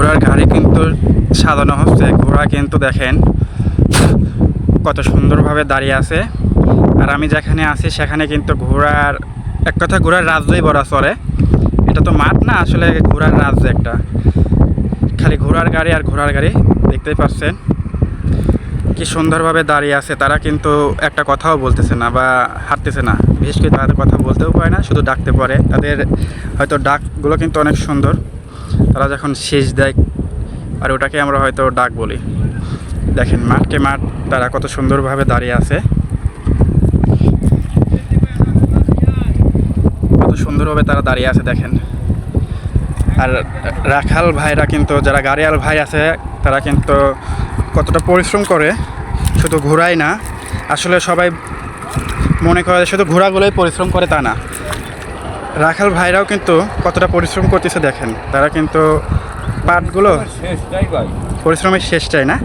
ঘোড়ার গাড়ি কিন্তু সাজানো হচ্ছে। ঘোড়া কিন্তু দেখেন কত সুন্দরভাবে দাঁড়িয়ে আছে। আর আমি যেখানে আছি সেখানে কিন্তু ঘোড়ার, এক কথা ঘোড়ার রাজ্যই বলা চলে। এটা তো মাঠ না, আসলে ঘোড়ার রাজ্য একটা। খালি ঘোড়ার গাড়ি আর ঘোড়ার গাড়ি, দেখতেই পাচ্ছেন। কি সুন্দরভাবে দাঁড়িয়ে আছে। তারা কিন্তু একটা কথাও বলতেছে না বা হাঁটতেছে না। বিশেষ করে তাদের কথা বলতেও পারে না, শুধু ডাকতে পারে। তাদের হয়তো ডাকগুলো কিন্তু অনেক সুন্দর। তারা যখন শেষ দেয়, আর ওটাকে আমরা হয়তো ডাক বলি। দেখেন, মাঠকে মাঠ তারা কত সুন্দরভাবে দাঁড়িয়ে আছে। কত সুন্দরভাবে তারা দাঁড়িয়ে আছে, দেখেন। আর রাখাল ভাইরা কিন্তু, যারা গাড়িয়াল ভাই আছে, তারা কিন্তু কতটা পরিশ্রম করে, শুধু ঘোরাই না। আসলে সবাই মনে করে শুধু ঘোরাগুলোই পরিশ্রম করে তা না। রাখাল ভাইরাও কিন্তু কতটা পরিশ্রম করতেছে দেখেন। তারা কিন্তু পাটগুলো পরিশ্রমের শেষটাই না?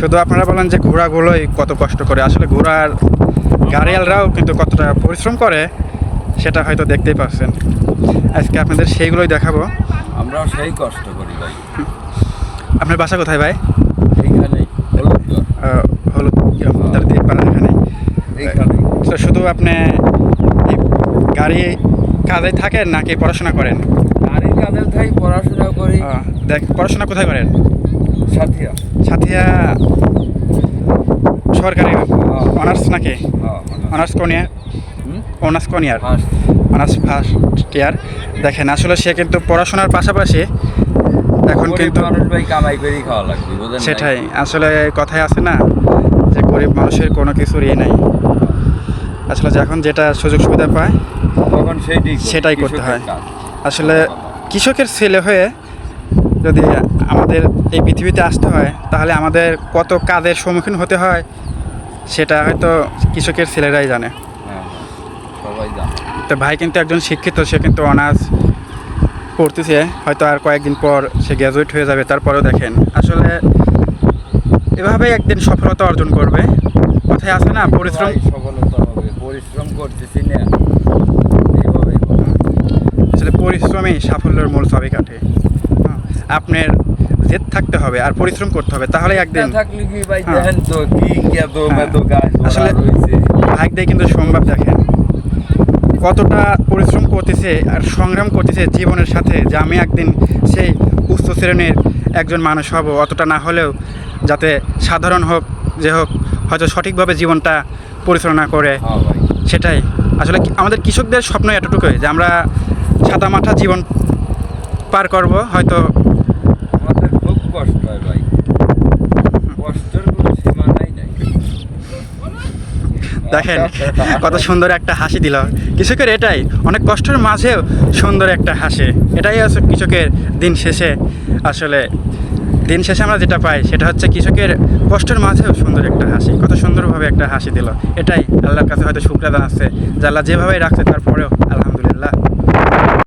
শুধু আপনারা বলেন যে ঘোড়াগুলোই কত কষ্ট করে আসলে ঘোড়ার গাড়িয়ালরাও কিন্তু কতটা পরিশ্রম করে সেটা হয়তো দেখতেই পাচ্ছেন আজকে আপনাদের সেইগুলোই দেখাবো। আমরাও সেই কষ্ট করি ভাই। আপনার বাসা কোথায় ভাই? এইখানেই হলুদগড়। আহ, হলুদ তার দিয়ে এখানে এইখানেই তো শুধু আপনি গাড়ি কাজে থাকেন নাকি পড়াশোনা করেন? গাড়ির কাজের থাই পড়াশোনা করি। দেখ পড়াশোনা কোথায় করেন? সাথিয়া। সাথিয়া সরকারি অনার্স নাকি? অনার্স। কোন ইয়ার? অনার্স কোন year? First honours first year দেখেন আসলে সে কিন্তু পড়াশোনার পাশাপাশি এখন কিন্তু মানুষ ভাই কামাই করেই খাওয়া লাগবে সেটাই আসলে কথায় আছে না যে গরিব মানুষের কোনো কিছুর ইয়ে নাই। আসলে যখন যেটা সুযোগ সুবিধা পায় তখন সেটাই করতে হয়। আসলে কৃষকের ছেলে হয়ে যদি আমাদের এই পৃথিবীতে আসতে হয় তাহলে আমাদের কত কাজের সম্মুখীন হতে হয় সেটা হয়তো কৃষকের ছেলেরাই জানে। হ্যাঁ, হ্যাঁ, সবাই জানে। তো ভাই কিন্তু একজন শিক্ষিত সে কিন্তু অনার্স পড়তেছে হয়তো আর কয়েকদিন পর সে গ্র্যাজুয়েট হয়ে যাবে তারপরেও দেখেন। আসলে এভাবেই একদিন সফলতা অর্জন করবে। কথায় আছে না পরিশ্রম সফলতা পরিশ্রম করতেছি না। এইভাবেই আসলে পরিশ্রমই সাফল্যের মূল চাবিকাঠি। হ্যাঁ, আপনার জেদ থাকতে হবে আর পরিশ্রম করতে হবে তাহলে একদিন থাকলে কি ভাই হ্যাঁ। দেখেন তো কি কেতো হ্যাঁ। গাছ আসলে- আসলে ভাগ দিয়ে কিন্তু সম্ভব দেখেন। কতটা পরিশ্রম করতেছে আর সংগ্রাম করতেছে জীবনের সাথে যে আমি একদিন সেই উচ্চ শ্রেণির একজন মানুষ হব অতটা না হলেও যাতে সাধারণ হোক যে হোক হয়তো সঠিকভাবে জীবনটা পরিচালনা করে। হ্যাঁ সেটাই। আসলে আমাদের কৃষকদের স্বপ্ন এতটুকুই যে আমরা সাদা মাঠা জীবন পার করব হয়তো আমাদের খুব কষ্ট হয় ভাই। কষ্টের কোনো সীমানাই নাই দেখেন কত সুন্দর একটা হাসি দিল। কৃষকের এটাই অনেক কষ্টের মাঝেও সুন্দর একটা হাসি। এটাই আছে কৃষকের দিন শেষে আসলে দিন শেষে আমরা যেটা পাই সেটা হচ্ছে কৃষকের কষ্টের মাঝেও সুন্দর একটা হাসি। কত সুন্দরভাবে একটা হাসি দিল। এটাই আল্লাহর কাছে হয়তো শুক্রাদান আছে। যে আল্লাহ যেভাবেই রাখছে তারপরেও আলহামদুলিল্লাহ।